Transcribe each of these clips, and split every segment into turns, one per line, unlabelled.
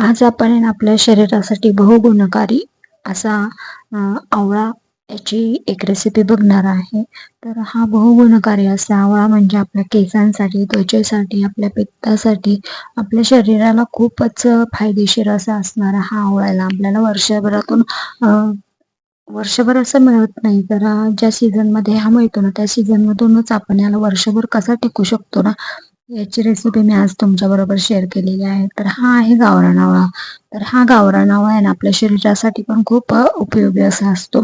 आज आपण आहे ना आपल्या शरीरासाठी बहुगुणकारी असा आवळा याची एक रेसिपी बघणार आहे. तर हा बहुगुणकारी असा आवळा म्हणजे आपल्या केसांसाठी त्वचेसाठी आपल्या पित्तासाठी आपल्या शरीराला खूपच फायदेशीर असा असणारा हा आवळाला आपल्याला वर्षभरातून वर्षभर असं मिळत नाही. तर ज्या सीझनमध्ये हा मिळतो ना त्या सीझनमधूनच आपण याला वर्षभर कसा टिकू शकतो ना याची रेसिपी मी आज तुमच्या बरोबर शेअर केलेली आहे. तर हा आहे गावरानावळा तर हा गावरानावळा आहे ना आपल्या शरीरासाठी पण खूप उपयोगी असा असतो.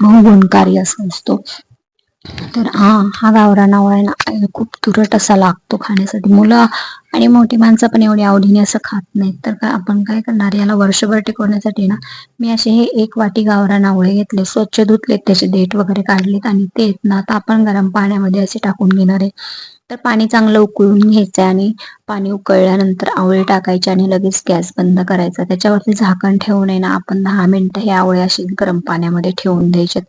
बहुगुणकारी असा असतो. तर हा हा गावरानावळा आहे ना खूप तुरट असा लागतो खाण्यासाठी. मुलं आणि मोठी माणसं पण एवढी आवडीने असं खात नाहीत. तर का आपण काय करणार? याला वर्षभर टिकवण्यासाठी ना मी असे हे एक वाटी गावरान आवळे घेतले. स्वच्छ धुतलेत त्याचे देठ वगैरे काढलेत आणि ते ना आता आपण गरम पाण्यामध्ये असे टाकून घेणार आहे. तर पाणी चांगलं उकळून घ्यायचं आणि पाणी उकळल्यानंतर आवळे टाकायचे आणि लगेच गॅस बंद करायचा. त्याच्यावरती झाकण ठेवून आहे ना आपण दहा मिनिटं हे आवळे असे गरम पाण्यामध्ये ठेवून द्यायचे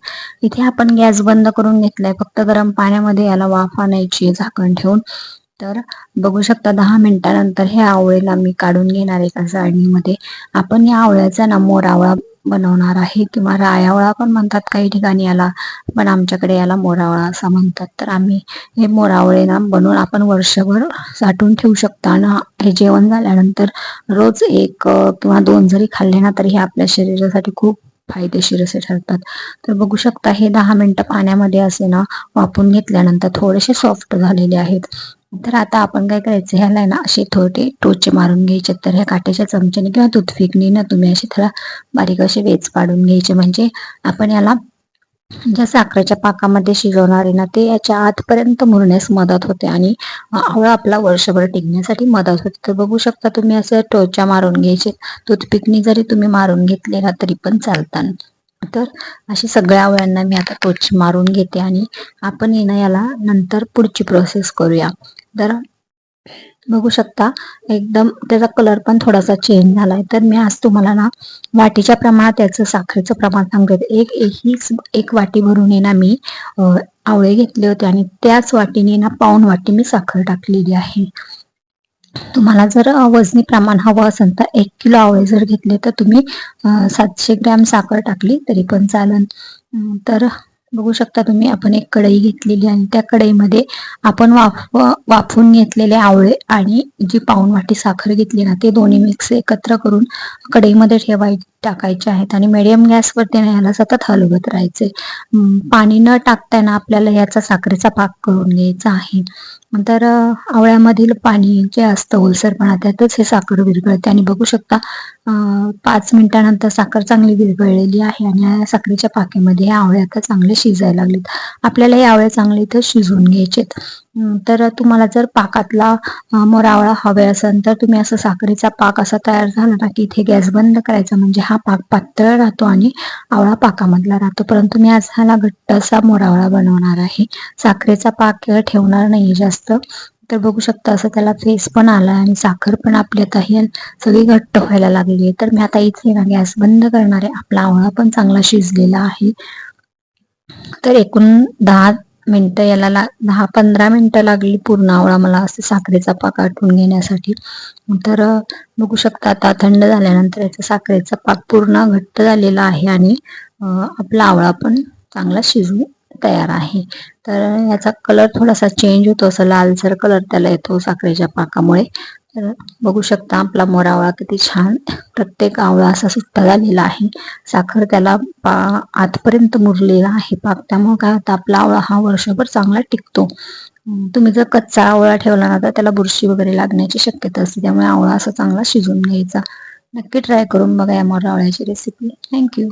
इथे आपण गॅस बंद करून घेतलाय. फक्त गरम पाण्यामध्ये याला वाफ आणायची झाकण ठेवून. तर बघू शकता दहा मिनिटानंतर हे आवळेला मी काढून घेणार एका साडणीमध्ये आपण या आवळ्याचा ना मोरावळा बनवणार आहे किंवा रायावळा पण म्हणतात काही ठिकाणी याला पण आमच्याकडे याला मोरावळा असा म्हणतात. तर आम्ही हे मोरावळे ना बनवून आपण वर्षभर साठवून ठेवू शकता. आणि हे जेवण झाल्यानंतर रोज एक किंवा दोन जरी खाल्ले ना तरी हे आपल्या शरीरासाठी खूप फायदेशीर असे ठरतात. तर बघू शकता हे दहा मिनिटं पाण्यामध्ये असे ना वापरून घेतल्यानंतर थोडेसे सॉफ्ट झालेले आहेत. तर आता आपण काय करायचं? ह्याला आहे ना असे थोडे टोचे मारून घ्यायचे. तर ह्या काट्याच्या चमच्याने किंवा टूथपिकनी ना तुम्ही असे थोडा बारीक असे वेच पाडून घ्यायचे. म्हणजे आपण याला ज्या साखरेच्या पाकामध्ये शिजवणार आहे ना ते याच्या आतपर्यंत मुरण्यास मदत होते आणि आवळा आपला वर्षभर टिकण्यासाठी मदत होते. तर बघू शकता तुम्ही असं टोचा मारून घ्यायचे. टूथपिकनी जरी तुम्ही मारून घेतले ना तरी पण चालतात. तर अशी सगळ्या आवळ्यांना मी आता टोच मारून घेते आणि आपण येणं याला नंतर पुढची प्रोसेस करूया. तर बघू शकता. एकदम त्याचा कलर पण थोडासा चेंज झालाय. तर मी आज तुम्हाला ना वाटीच्या प्रमाणात त्याचं साखरेचं प्रमाण सांगते. एक ही हीच एक वाटी भरून ना मी आवळे घेतले होते आणि त्याच वाटीने ना पाऊन वाटी मी साखर टाकलेली आहे. तुम्हाला जर वजनी प्रमाण हवं असेल तर एक किलो आवळे जर घेतले तर तुम्ही सातशे ग्रॅम साखर टाकली तरी पण चालेल. तर बघू शकता तुम्ही आपण एक कढई घेतलेली आणि त्या कढईमध्ये आपण वाफ वाफून घेतलेले आवळे आणि जी पाऊन वाटी साखर घेतली ना ते दोन्ही मिक्स एकत्र करून कढईमध्ये ठेवाय टाकायचे आहेत. आणि मिडियम गॅसवरती ना याला सतत हलवत राहायचे. पाणी न टाकताना आपल्याला याचा साखरेचा पाक करून घ्यायचा आहे. तर आवळ्यामधील पाणी जे असतं ओलसरपणा त्यातच हे साखर विरघळते. आणि बघू शकता पाच मिनिटानंतर साखर चांगली विरघळलेली आहे आणि या साखरेच्या पाकेमध्ये हे आवळे आता चांगले शिजायला लागलेत. आपल्याला हे आवळे चांगले इथं शिजवून घ्यायचेत. तर तुम्हाला जर पाकातला मोरावळा हवे असेल तर तुम्ही असं साखरेचा पाक असा तयार झाला ना की इथे गॅस बंद करायचा. म्हणजे हा पाक पातळ राहतो आणि आवळा पाकामधला राहतो. परंतु मी आज ह्याला घट्ट असा मोरावळा बनवणार आहे. साखरेचा पाक ठेवणार नाही जास्त. तर बघू शकता असं त्याला फेस पण आला आणि साखर पण आपली आता ही सगळी घट्ट व्हायला लागलेली आहे. तर मी आता इथे ना गॅस बंद करणार. आहे आपला आवळा पण चांगला शिजलेला आहे. तर एकूण दहा मिनटं याला ला दहा पंधरा मिनटं लागली पूर्ण आवळा मला असं साखरेचा पाक आटून घेण्यासाठी. तर बघू शकता आता थंड झाल्यानंतर याचा साखरेचा पाक पूर्ण घट्ट झालेला आहे आणि आपला आवळा पण चांगला शिजू तयार आहे. तर याचा कलर थोडासा चेंज होतो. असं लालसर कलर त्याला येतो साखरेच्या पाकामुळे. तर बघू शकता आपला मोरावळा किती छान प्रत्येक आवळा असा सुट्टा झालेला आहे. साखर त्याला पा आतपर्यंत मुरलेला आहे. पाक त्यामुळे काय होतं आपला आवळा हा वर्षभर चांगला टिकतो. तुम्ही जर कच्चा आवळा ठेवला ना तर त्याला बुरशी वगैरे लागण्याची शक्यता असते. त्यामुळे आवळा असा चांगला शिजून घ्यायचा. नक्की ट्राय करून बघा या मोरावळ्याची रेसिपी थँक्यू